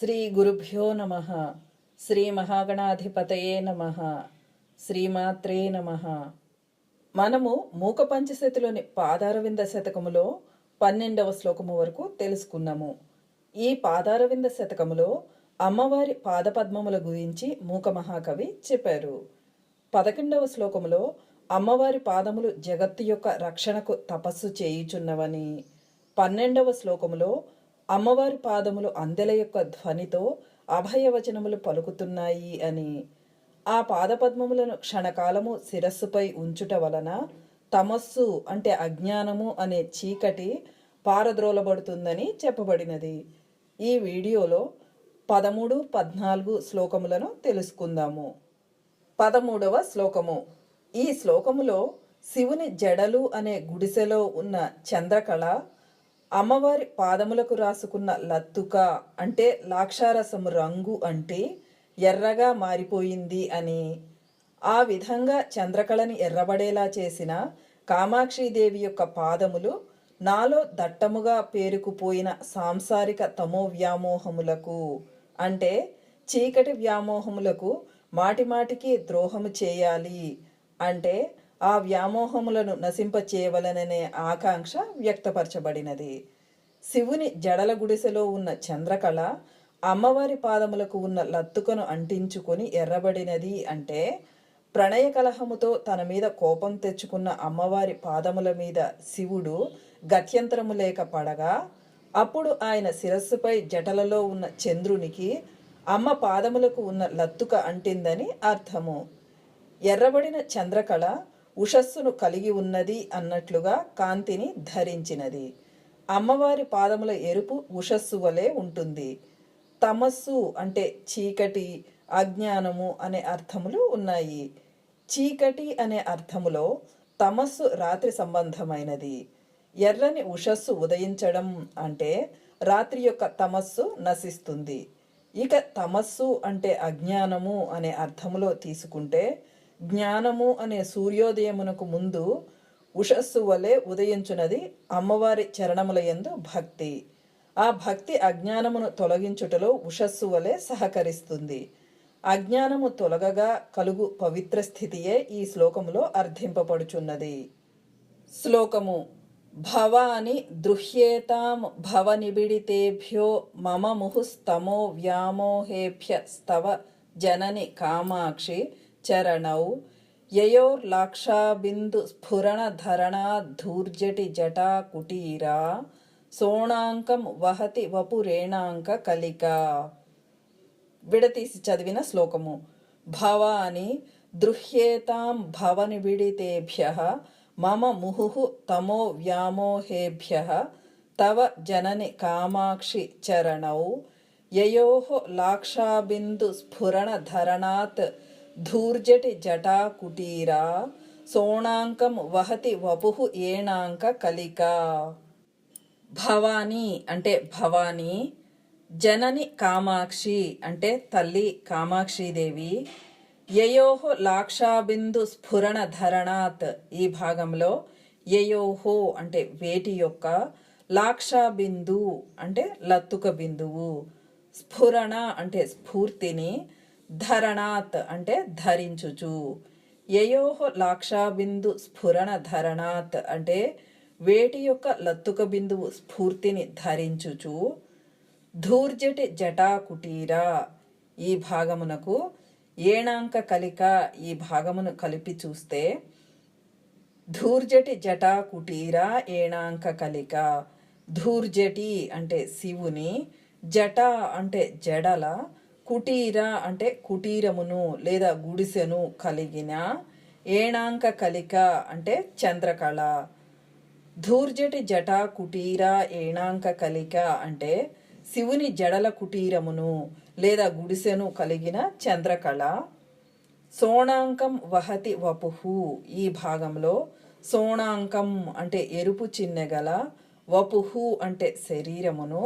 శ్రీ గురుభ్యో నమ శ్రీ మహాగణాధిపతయే నమ శ్రీమాత్రే నమ మనము మూక పంచశతిలోని పాదారవింద శతకములో పన్నెండవ శ్లోకము వరకు తెలుసుకున్నాము. ఈ పాదారవింద శతకములో అమ్మవారి పాదపద్మముల గురించి మూక మహాకవి చెప్పారు. పదకొండవ శ్లోకములో అమ్మవారి పాదములు జగత్తు యొక్క రక్షణకు తపస్సు చేయుచున్నవని పన్నెండవ శ్లోకములో అమ్మవారి పాదములు అందెల యొక్క ధ్వనితో అభయవచనములు పలుకుతున్నాయి అని. ఆ పాదపద్మములను క్షణకాలము శిరస్సుపై ఉంచుట వలన తమస్సు అంటే అజ్ఞానము అనే చీకటి పారద్రోలబడుతుందని చెప్పబడినది. ఈ వీడియోలో పదమూడు పద్నాలుగు శ్లోకములను తెలుసుకుందాము. పదమూడవ శ్లోకము. ఈ శ్లోకములో శివుని జడలు అనే గుడిసెలో ఉన్న చంద్రకళ అమ్మవారి పాదములకు రాసుకున్న లత్తుక అంటే లాక్షారసము రంగు అంటే ఎర్రగా మారిపోయింది అని. ఆ విధంగా చంద్రకళని ఎర్రబడేలా చేసిన కామాక్షిదేవి యొక్క పాదములు నాలో దట్టముగా పేరుకుపోయిన సాంసారిక తమో వ్యామోహములకు అంటే చీకటి వ్యామోహములకు మాటిమాటికి ద్రోహము చేయాలి అంటే ఆ వ్యామోహములను నశింపచేయవలననే ఆకాంక్ష వ్యక్తపరచబడినది. శివుని జడల గుడిసెలో ఉన్న చంద్రకళ అమ్మవారి పాదములకు ఉన్న లత్తుకను అంటించుకొని ఎర్రబడినది అంటే ప్రణయ కలహముతో తన మీద కోపం తెచ్చుకున్న అమ్మవారి పాదముల మీద శివుడు గత్యంతరము లేక పడగా అప్పుడు ఆయన శిరస్సుపై జటలలో ఉన్న చంద్రునికి అమ్మ పాదములకు ఉన్న లత్తుక అంటిందని అర్థము. ఎర్రబడిన చంద్రకళ ఉషస్సును కలిగి ఉన్నది అన్నట్లుగా కాంతిని ధరించినది. అమ్మవారి పాదముల ఎరుపు ఉషస్సు వలె ఉంటుంది. తమస్సు అంటే చీకటి అజ్ఞానము అనే అర్థములు ఉన్నాయి. చీకటి అనే అర్థములో తమస్సు రాత్రి సంబంధమైనది. ఎర్రని ఉషస్సు ఉదయించడం అంటే రాత్రి యొక్క తమస్సు నశిస్తుంది. ఇక తమస్సు అంటే అజ్ఞానము అనే అర్థములో తీసుకుంటే జ్ఞానము అనే సూర్యోదయమునకు ముందు ఉషస్సు వలె ఉదయించున్నది అమ్మవారి చరణముల యందు భక్తి. ఆ భక్తి అజ్ఞానమును తొలగించుటలో ఉషస్సు వలె సహకరిస్తుంది. అజ్ఞానము తొలగగా కలుగు పవిత్ర స్థితియే ఈ శ్లోకములో అర్థింపబడుచున్నది. శ్లోకము భవాని దృహ్యేతాం భవనిబిడితేభ్యో మమ ముహుస్తమో వ్యామోహేభ్య స్తవ జనని కామాక్షి చరణౌ యయోర్లాక్షాబిందు స్ఫురణధరణాద్ధూర్జటి జటా సోణాంకం వహతి వపురేణాంక కలిక విడతీసి చదివిన శ్లోకము భవాని దృహ్యేతాం భవని విడితేభ్య మమ ముహు తమో వ్యామోహేభ్య తవ జనని కామాక్షి చరణౌ యయో లాక్షాబిందు స్ఫురణధరణాత్ ధూర్జటి జటా కుటీరా సోణాంకం వహతి వపు ఏణాంక కలిక. భవానీ అంటే భవానీ జనని కామాక్షి అంటే తల్లి కామాక్షీదేవి యయోహో లాక్షాబిందు స్ఫురణ ధరణాత్ ఈ భాగంలో యయోహో అంటే వేటి యొక్క లాక్షాబిందు అంటే లత్తుక బిందువు స్ఫురణ అంటే స్ఫూర్తిని ధరణాత్ అంటే ధరించుచు. యయోహ లాక్షాబిందు స్ఫురణ ధరణాత్ అంటే వేటి యొక్క లత్తుక బిందువు స్ఫూర్తిని ధరించుచు. ధూర్జటి జటా కుటీరా ఈ భాగమునకు ఏణాంక కలిక ఈ భాగమును కలిపి చూస్తే ధూర్జటి జటా కుటీరా ఏణాంక కలిక. ధూర్జటి అంటే శివుని జట అంటే జడల కుటీర అంటే కుటీరమును లేదా గుడిసెను కలిగిన ఏణాంక కలిక అంటే చంద్రకళ. ధూర్జటి జట కుటీర ఏణాంక కలిక అంటే శివుని జడల కుటీరమును లేదా గుడిసెను కలిగిన చంద్రకళ. సోణాంకం వహతి వపుహు ఈ భాగంలో సోణాంకం అంటే ఎరుపు చిన్నెగల వపుహు అంటే శరీరమును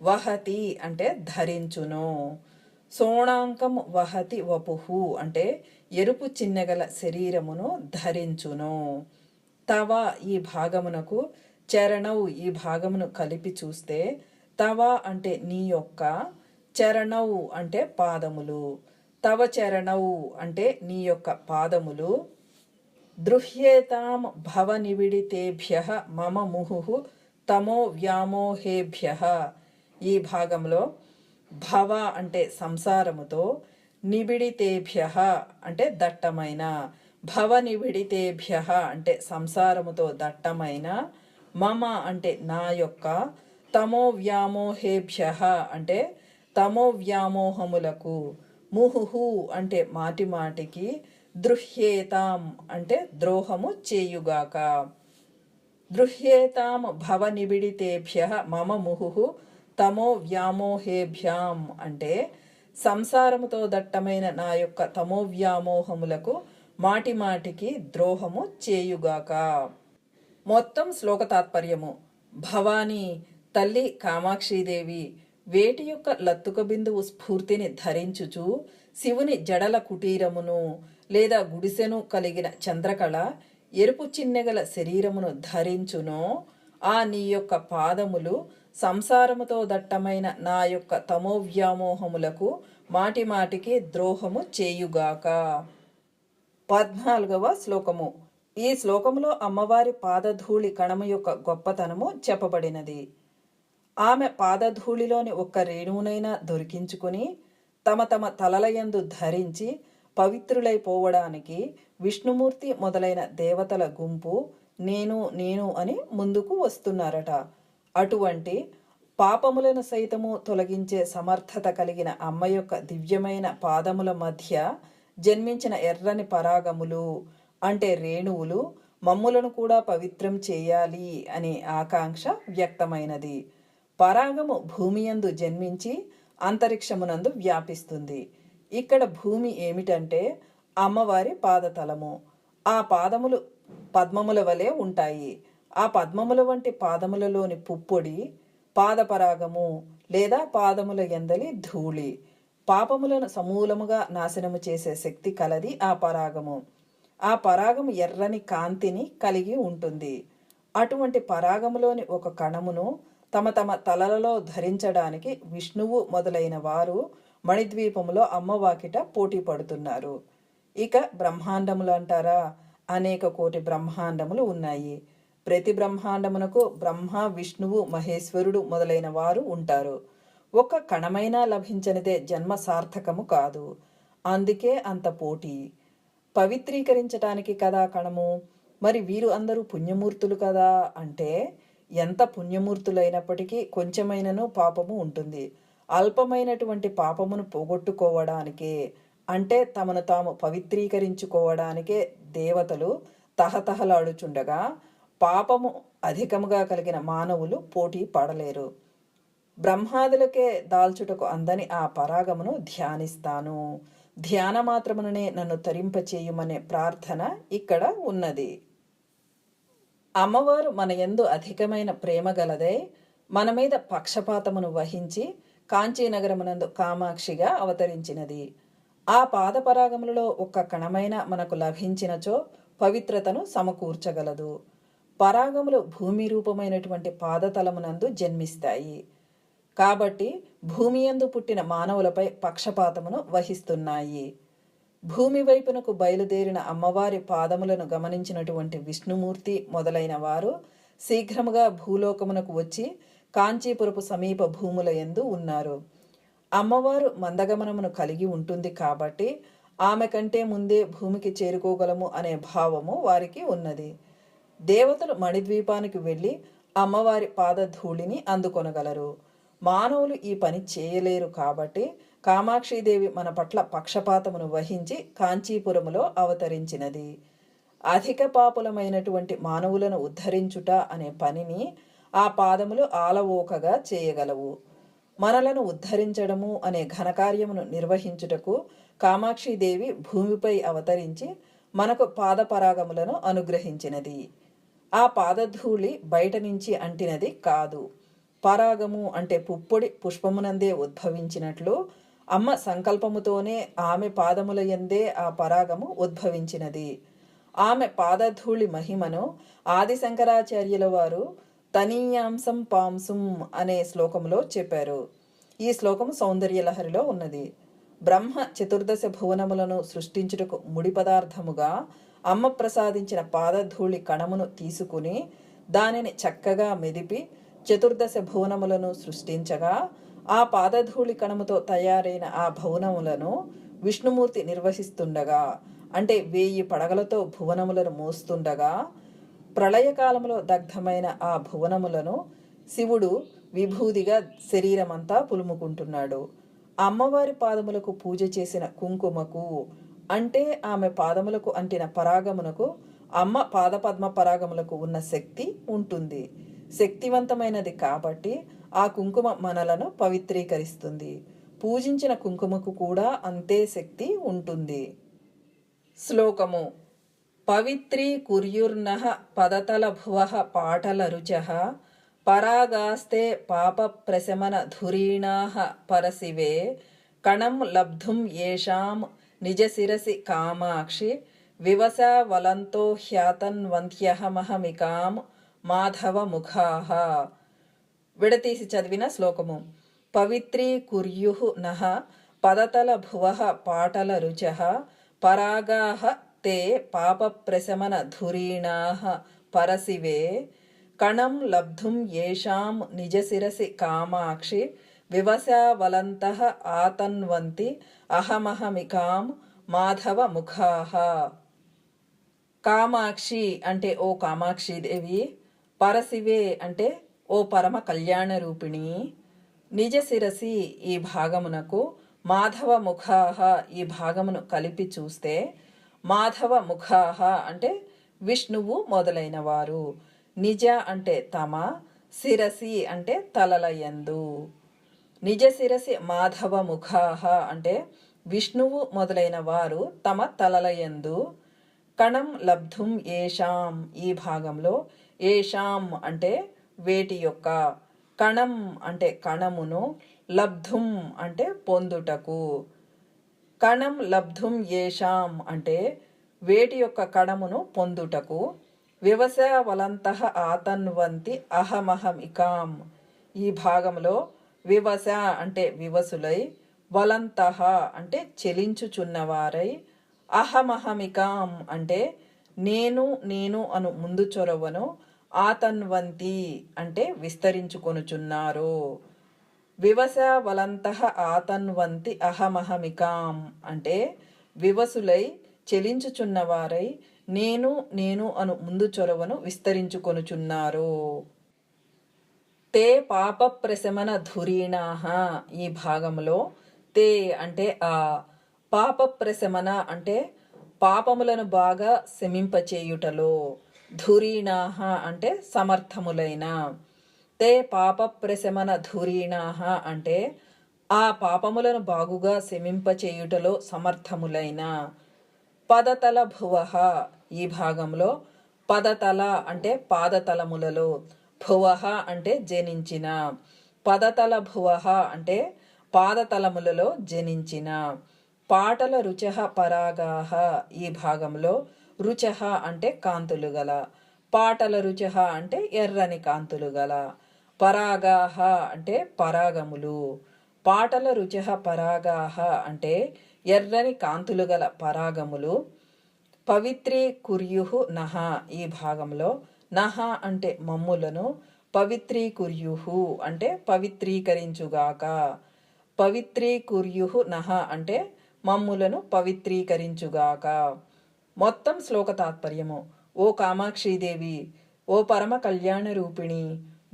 వహతి అంటే ధరించును. సోణాంకం వహతి వపుహు అంటే ఎరుపు చిన్నగల శరీరమును ధరించును. తవ ఈ భాగమునకు చరణవు ఈ భాగమును కలిపి చూస్తే తవ అంటే నీ యొక్క చరణౌ అంటే పాదములు తవ చరణౌ అంటే నీ యొక్క పాదములు దృహ్యేతాం భవ నివిడితేభ్య మమ ముహు తమో వ్యామోహేభ్య. ఈ భాగంలో భవ అంటే సంసారముతో నిబిడితేభ్య అంటే దట్టమైన. భవ నిబిడితేభ్య అంటే సంసారముతో దట్టమైన. మమ అంటే నా యొక్క. తమో వ్యామోహేభ్య అంటే తమో వ్యామోహములకు. ముహుహు అంటే మాటి మాటికి. దృహ్యేతాం అంటే ద్రోహము చేయుగాక. దృహ్యేతాం భవ నిబిడితేభ్య మమ ముహు తమో వ్యామోహేభ్యాం అంటే సంసారముతో దట్టమైన నా యొక్క తమో వ్యామోహములకు మాటి మాటికి ద్రోహము చేయుగాక. మొత్తం శ్లోక తాత్పర్యము. భవానీ తల్లి కామాక్షీదేవి వేటి యొక్క లత్తుక బిందువు స్ఫూర్తిని ధరించుచు శివుని జడల కుటీరమును లేదా గుడిసెను కలిగిన చంద్రకళ ఎరుపు చిన్నెగల శరీరమును ధరించునో ఆ నీ యొక్క పాదములు సంసారముతో దట్టమైన నా యొక్క తమోవ్యామోహములకు మాటిమాటికి ద్రోహము చేయుగాక. పద్నాలుగవ శ్లోకము. ఈ శ్లోకములో అమ్మవారి పాదధూళి కణము యొక్క గొప్పతనము చెప్పబడినది. ఆమె పాదధూళిలోని ఒక్క రేణువునైనా దొరికించుకుని తమ తమ తలలయందు ధరించి పవిత్రులైపోవడానికి విష్ణుమూర్తి మొదలైన దేవతల గుంపు నేను నేను అని ముందుకు వస్తున్నారట. అటువంటి పాపములను సైతము తొలగించే సమర్థత కలిగిన అమ్మ యొక్క దివ్యమైన పాదముల మధ్య జన్మించిన ఎర్రని పరాగములు అంటే రేణువులు మమ్ములను కూడా పవిత్రం చేయాలి అనే ఆకాంక్ష వ్యక్తమైనది. పరాగము భూమియందు జన్మించి అంతరిక్షమునందు వ్యాపిస్తుంది. ఇక్కడ భూమి ఏమిటంటే అమ్మవారి పాదతలము. ఆ పాదములు పద్మముల వలె ఉంటాయి. ఆ పద్మముల వంటి పాదములలోని పుప్పొడి పాదపరాగము లేదా పాదముల ఎందలి ధూళి పాపములను సమూలముగా నాశనము చేసే శక్తి కలది ఆ పరాగము. ఆ పరాగము ఎర్రని కాంతిని కలిగి ఉంటుంది. అటువంటి పరాగములోని ఒక కణమును తమ తమ తలలలో ధరించడానికి విష్ణువు మొదలైన వారు మణిద్వీపములో అమ్మవాకిట పోటీ పడుతున్నారు. ఇక బ్రహ్మాండములు అంటారా? అనేక కోటి బ్రహ్మాండములు ఉన్నాయి. ప్రతి బ్రహ్మాండమునకు బ్రహ్మ విష్ణువు మహేశ్వరుడు మొదలైన వారు ఉంటారు. ఒక కణమైనా లభించనిదే జన్మ సార్థకము కాదు. అందుకే అంత పోటీ. పవిత్రీకరించటానికి కదా కణము? మరి వీరు అందరూ పుణ్యమూర్తులు కదా? అంటే ఎంత పుణ్యమూర్తులైనప్పటికీ కొంచెమైనను పాపము ఉంటుంది. అల్పమైనటువంటి పాపమును పోగొట్టుకోవడానికే అంటే తమను తాము పవిత్రీకరించుకోవడానికే దేవతలు తహతహలాడుచుండగా పాపము అధికముగా కలిగిన మానవులు పోటీ పడలేరు. బ్రహ్మాదులకే దాల్చుటకు అందని ఆ పరాగమును ధ్యానిస్తాను. ధ్యాన మాత్రముననే నన్ను తరింపచేయుమనే ప్రార్థన ఇక్కడ ఉన్నది. అమ్మవారు మన ఎందు అధికమైన ప్రేమ గలదై. మన మీద పక్షపాతమును వహించి కాంచీనగరమునందు కామాక్షిగా అవతరించినది. ఆ పాదపరాగములలో ఒక్క కణమైన మనకు లభించినచో పవిత్రతను సమకూర్చగలదు. పరాగములు భూమి రూపమైనటువంటి పాదతలమునందు జన్మిస్తాయి. కాబట్టి భూమియందు పుట్టిన మానవులపై పక్షపాతమును వహిస్తున్నాయి. భూమి వైపునకు బయలుదేరిన అమ్మవారి పాదములను గమనించినటువంటి విష్ణుమూర్తి మొదలైన వారు శీఘ్రముగా భూలోకమునకు వచ్చి కాంచీపురపు సమీప భూముల యందు ఉన్నారు. అమ్మవారు మందగమనమును కలిగి ఉంటుంది కాబట్టి ఆమె కంటే ముందే భూమికి చేరుకోగలము అనే భావము వారికి ఉన్నది. దేవతలు మణిద్వీపానికి వెళ్ళి అమ్మవారి పాదధూళిని అందుకొనగలరు. మానవులు ఈ పని చేయలేరు కాబట్టి కామాక్షిదేవి మన పట్ల పక్షపాతమును వహించి కాంచీపురములో అవతరించినది. అధిక పాపులమైనటువంటి మానవులను ఉద్ధరించుట అనే పనిని ఆ పాదములు ఆలవోకగా చేయగలవు. మనలను ఉద్ధరించడము అనే ఘనకార్యమును నిర్వహించుటకు కామాక్షిదేవి భూమిపై అవతరించి మనకు పాదపరాగములను అనుగ్రహించినది. ఆ పాదధూళి బయట నుంచి అంటినది కాదు. పరాగము అంటే పుప్పొడి పుష్పమునందే ఉద్భవించినట్లు అమ్మ సంకల్పముతోనే ఆమె పాదముల ఎందే ఆ పరాగము ఉద్భవించినది. ఆమె పాదధూళి మహిమను ఆది శంకరాచార్యుల వారు తనీయాంసం పాంసం అనే శ్లోకంలో చెప్పారు. ఈ శ్లోకం సౌందర్యలహరిలో ఉన్నది. బ్రహ్మ చతుర్దశ భువనములను సృష్టించుటకు ముడి పదార్థముగా అమ్మ ప్రసాదించిన పాదధూళి కణమును తీసుకుని దానిని చక్కగా మెదిపి చతుర్దశ భువనములను సృష్టించగా ఆ పాదధూళి కణముతో తయారైన ఆ భువనములను విష్ణుమూర్తి నిర్వహిస్తుండగా అంటే వేయి పడగలతో భువనములను మోస్తుండగా ప్రళయకాలంలో దగ్ధమైన ఆ భువనములను శివుడు విభూదిగా శరీరమంతా పులుముకుంటున్నాడు. అమ్మవారి పాదములకు పూజ చేసిన కుంకుమకు అంటే ఆమె పాదములకు అంటిన పరాగమునకు అమ్మ పాదపద్మ పరాగములకు ఉన్న శక్తి ఉంటుంది. శక్తివంతమైనది కాబట్టి ఆ కుంకుమ మనలను పవిత్రీకరిస్తుంది. పూజించిన కుంకుమకు కూడా అంతే శక్తి ఉంటుంది. శ్లోకము. పవిత్రీ కుర్యుర్న పదతల భువ పాటల రుచః పరాగాస్తే పాప ప్రశమన ధురీణా పరశివే కణం లబ్ధుం ఏషాం నిజ శిరసి కామాక్షి వివసా వలంతో హ్యాతన్వంత్యహమహమికాం మాధవ ముఖాహ విడతీసి చదివిన శ్లోకము. పవిత్రీ కుర్యు నహ పదతల భువ పాటల రుచ పరాగాహ తే పాప ప్రశమన ధురీణాః పరశివే కణం లబ్ధుం ఏషాం నిజ శిరసి కామాక్షి వివశావలంతః ఆతన్వంతి అహమహమికాం మాధవ ముఖాహ కామాక్షి అంటే ఓ కామాక్షి దేవి పరశివే అంటే ఓ పరమ కళ్యాణ రూపిణి నిజ శిరసి ఈ భాగమునకు మాధవ ముఖాహ ఈ భాగమును కలిపి చూస్తే మాధవ ముఖాహ అంటే విష్ణువు మొదలైన వారు నిజ అంటే తమ శిరసి అంటే తలలయందు నిజ శిరసి మాధవ ముఖాహ అంటే విష్ణువు మొదలైన వారు తమ తలలయందు కణం లబ్ధుం ఏషాం. ఈ భాగంలో ఏషాం అంటే వేటి యొక్క కణం అంటే కణమును లబ్ధుం అంటే పొందుటకు. కణం లబ్ధుం ఏషాం అంటే వేటి యొక్క కణమును పొందుటకు. వ్యవసాయ వలంత ఆతన్వంతి అహమహమికాం. ఈ భాగంలో వివస అంటే వివసులై వలంతః అంటే చెలించుచున్నవారై అహమహమికాం అంటే నేను నేను అను ముందు చొరవను ఆతన్వంతి అంటే విస్తరించుకొనుచున్నారు. వివసవలంత ఆతన్వంతి అహమహమికాం అంటే వివసులై చెలించుచున్నవారై నేను నేను అను ముందు చొరవను విస్తరించుకొనుచున్నారు. తే పాప ప్రశమన ధురీణాహ ఈ భాగంలో. తే అంటే ఆ పాప ప్రశమన అంటే పాపములను బాగా శమింపచేయుటలో. ధురీణాహ అంటే సమర్థములైన. తే పాప ప్రశమన ధురీణాహ అంటే ఆ పాపములను బాగుగా శమింపచేయుటలో సమర్థములైన. పదతల భువ ఈ భాగంలో. పదతల అంటే పాదతలములలో. భువః అంటే జనించిన. పదతల భువః అంటే పాదతలములలో జనించిన. పాటల రుచః పరాగాహ ఈ భాగంలో రుచః అంటే కాంతులు గల. పాటల రుచః అంటే ఎర్రని కాంతులు గల. పరాగాహ అంటే పరాగములు. పాటల రుచః పరాగాహ అంటే ఎర్రని కాంతులు గల పరాగములు. పవిత్రీ కుర్యుహు నహ ఈ భాగంలో నహ అంటే మమ్ములను పవిత్రీ కుర్యుహు అంటే పవిత్రీకరించుగాక. పవిత్రీ కుర్యుహు నహ అంటే మమ్ములను పవిత్రీకరించుగాక. మొత్తం శ్లోక తాత్పర్యము. ఓ కామాక్షీదేవి ఓ పరమ కళ్యాణ రూపిణి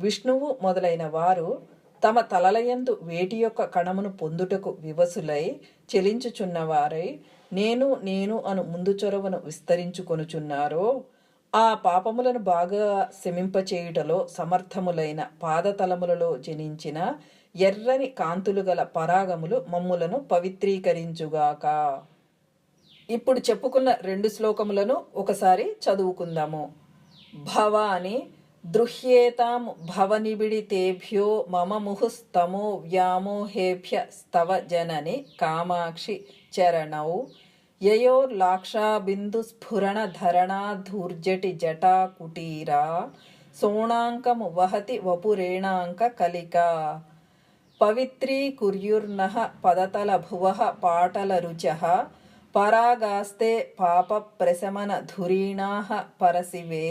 విష్ణువు మొదలైన వారు తమ తలలయందు వేటి యొక్క కణమును పొందుటకు వివసులై చెలించుచున్నవారై నేను నేను అను ముందు చొరవను విస్తరించుకొనుచున్నారో ఆ పాపములను బాగా శమింపచేయుటలో సమర్థములైన పాదతలములలో జనించిన ఎర్రని కాంతులు గల పరాగములు మమ్ములను పవిత్రీకరించుగాక. ఇప్పుడు చెప్పుకున్న రెండు శ్లోకములను ఒకసారి చదువుకుందాము. భవాని దృహ్యేతాం భవనిబిడితేభ్యో మమ ముహుస్తమో వ్యామోహేభ్య స్తవ జనని కామాక్షి చరణౌ యయోర్లాక్షాబిందు స్ఫురణ ధరణాధూర్జటి జటా కుటీరా సోణాంకము వహతి వపురేణాంక కలిక. పవిత్రీకుర్యుర్నః పదతల భువః పాటల రుచః పరాగాస్తే పాప ప్రశమన ధురీణాః పరశివే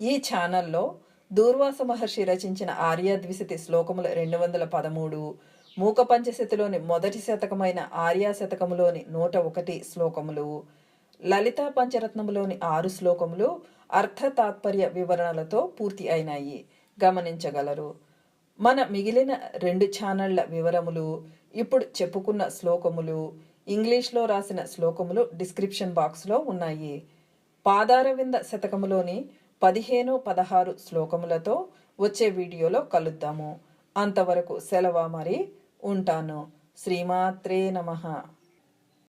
ఈ ఛానల్లో దూర్వాస మహర్షి రచించిన ఆర్యాద్విశతి శ్లోకములు రెండు వందల పదమూడు మూక పంచశతిలోని మొదటి శతకమైన ఆర్యా శతకములోని నూట ఒకటి శ్లోకములు లలితా పంచరత్నములోని ఆరు శ్లోకములు అర్థ తాత్పర్య వివరణలతో పూర్తి అయినాయి. గమనించగలరు. మన మిగిలిన రెండు ఛానళ్ళ వివరములు ఇప్పుడు చెప్పుకున్న శ్లోకములు ఇంగ్లీష్లో రాసిన శ్లోకములు డిస్క్రిప్షన్ బాక్స్లో ఉన్నాయి. పాదారవింద శతకములోని పదిహేను పదహారు శ్లోకములతో వచ్చే వీడియోలో కలుద్దాము. అంతవరకు సెలవు మరి? ఉంటాను. శ్రీమాత్రే నమః.